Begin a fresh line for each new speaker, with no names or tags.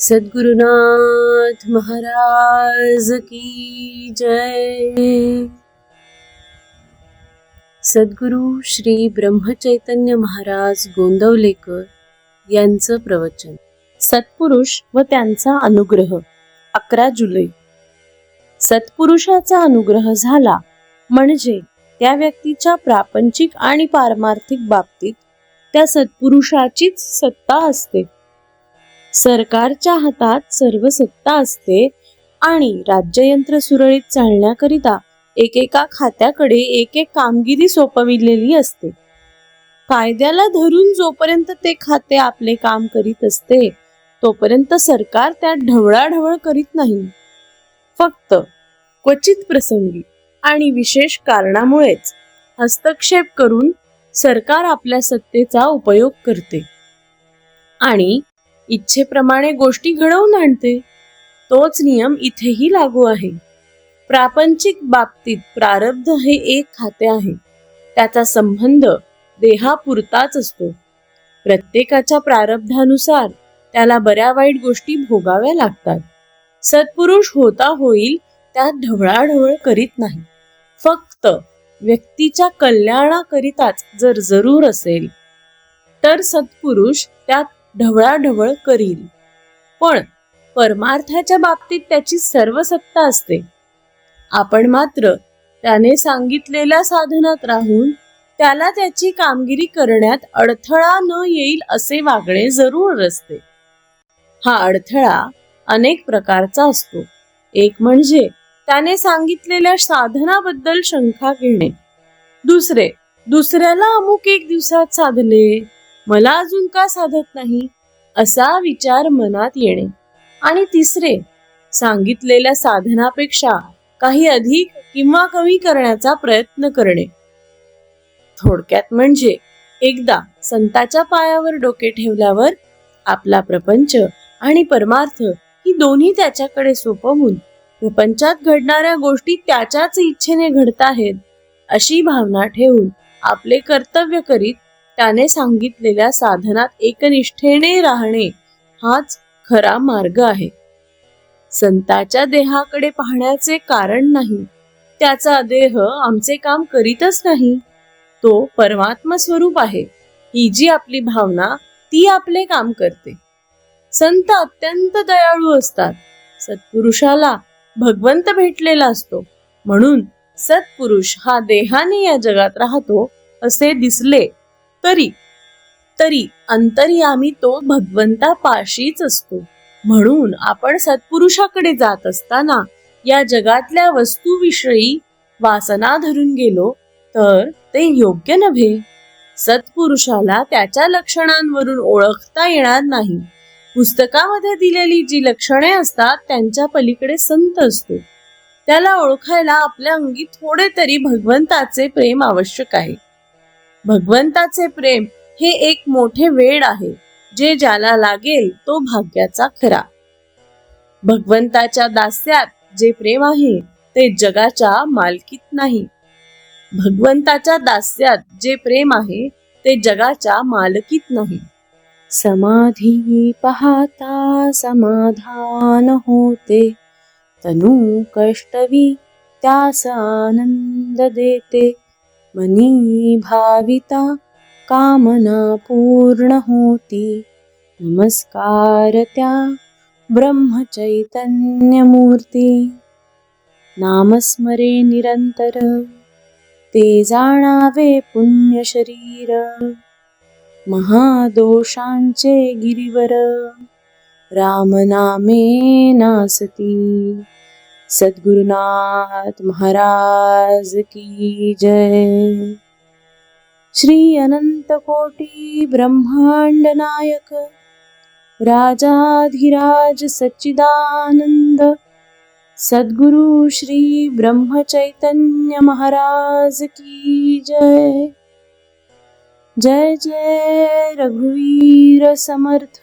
सद्गुरुनाथ महाराज की जय। सद्गुरु श्री ब्रह्मचैतन्य महाराज गोंदवलेकर यांचं प्रवचन. सत्पुरुष व त्यांचा अनुग्रह अकरा जुलै. सत्पुरुषाचा अनुग्रह झाला म्हणजे त्या व्यक्तीच्या प्रापंचिक आणि पारमार्थिक बाबतीत त्या सत्पुरुषाचीच सत्ता असते. सरकारच्या हातात सर्व सत्ता असते आणि राज्ययंत्र सुरळीत चालण्याकरिता एकेका खात्याकडे एक एक कामगिरी सोपविलेली असते. कायद्याला धरून जोपर्यंत ते खाते आपले काम करीत असते तोपर्यंत सरकार त्यात ढवळाढवळ करीत नाही. फक्त क्वचित प्रसंगी आणि विशेष कारणामुळेच हस्तक्षेप करून सरकार आपल्या सत्तेचा उपयोग करते. आणि इच्छेप्रमाणे गोष्टी घडवून आणते. तोच नियम इथेही लागू आहे. प्रापंचिक बाबतीत प्रारब्ध हे एक खाते आहे. त्याचा संबंध देहापुरताच असतो. प्रत्येकाच्या प्रारब्धानुसार त्याला बऱ्या वाईट गोष्टी भोगाव्या लागतात. सत्पुरुष होता होईल त्यात ढवळाढवळ करीत नाही. फक्त व्यक्तीच्या कल्याणाकरिताच जर जरूर असेल तर सत्पुरुष त्यात ढवळाढवळ करील पण परमार्थाच्या बाबतीत त्याची सर्व सत्ता असते. आपण मात्र त्याने सांगितलेल्या साधनात राहून त्याला त्याची कामगिरी करण्यात अडथळा न येईल असे वागणे जरूर असते हा अडथळा अनेक प्रकारचा असतो. एक म्हणजे त्याने सांगितलेल्या साधनाबद्दल शंका घेणे. दुसरे दुसऱ्याला अमुक एक दिवसात साधले. मला अजून का साधत नाही? असा विचार मनात येणे. आणि तिसरे सांगितलेल्या साधनापेक्षा काही अधिक किंवा कमी करण्याचा प्रयत्न करणे. थोडक्यात म्हणजे एकदा संताच्या पायावर डोके ठेवल्यावर आपला प्रपंच आणि परमार्थ ही दोन्ही त्याच्याकडे सोपवून प्रपंचात घडणाऱ्या गोष्टी त्याच्याच इच्छेने घडताहेत अशी भावना ठेवून आपले कर्तव्य करीत त्याने सांगितलेल्या साधनात एकनिष्ठेने राहणे हाच खरा मार्ग आहे. संताच्या देहाकडे पाहण्याचे कारण नाही. त्याचा देह आमचे काम करीतच नाही. तो परमात्मा स्वरूप आहे. ही जी आपली भावना ती आपले काम करते. संत अत्यंत दयाळू असतात. सत्पुरुषाला भगवंत भेटलेला असतो. म्हणून सत्पुरुष हा देहाने या जगात राहतो असे दिसले. तरी. तरी अंतर्यामी तो भगवंता पाशीच असतो. म्हणून आपण सत्पुरुषाकडे जात असताना या जगातल्या वस्तूविषयी वासना धरून गेलो तर ते योग्य नव्हे. सत्पुरुषाला त्याच्या लक्षणांवरून ओळखता येणार नाही. पुस्तकामध्ये दिलेली जी लक्षणे असतात त्यांच्या पलीकडे संत असतो. त्याला ओळखायला आपल्या अंगी थोडे तरी भगवंताचे प्रेम आवश्यक आहे. भगवंताचे प्रेम हे एक मोठे वेळ आहे जे ज्याला लागेल तो भाग्याचा खरा. भगवंताच्या दास्यात जे प्रेम आहे ते जगाच्या मालकीत नाही. भगवंताच्या दास्यात जे प्रेम आहे ते जगाच्या मालकीत नाही. समाधी पाहता समाधान होते. तनु कष्टवी त्यास आनंद देते. मनी भाविता कामना पूर्ण होती. नमस्कार त्या ब्रह्मचैतन्यमूर्ती. नामस्मरे निरंतर. ते जाणावे पुण्य शरीर महादोषांचे गिरीवर. रामनामे नासती. सद्गुरुनाथ महाराज की जय। श्री अनंत कोटी ब्रह्मांड नायक राजाधिराज सच्चिदानंद सद्गुरु श्री ब्रह्मचैतन्य महाराज की जय। जय जय रघुवीर समर्थ।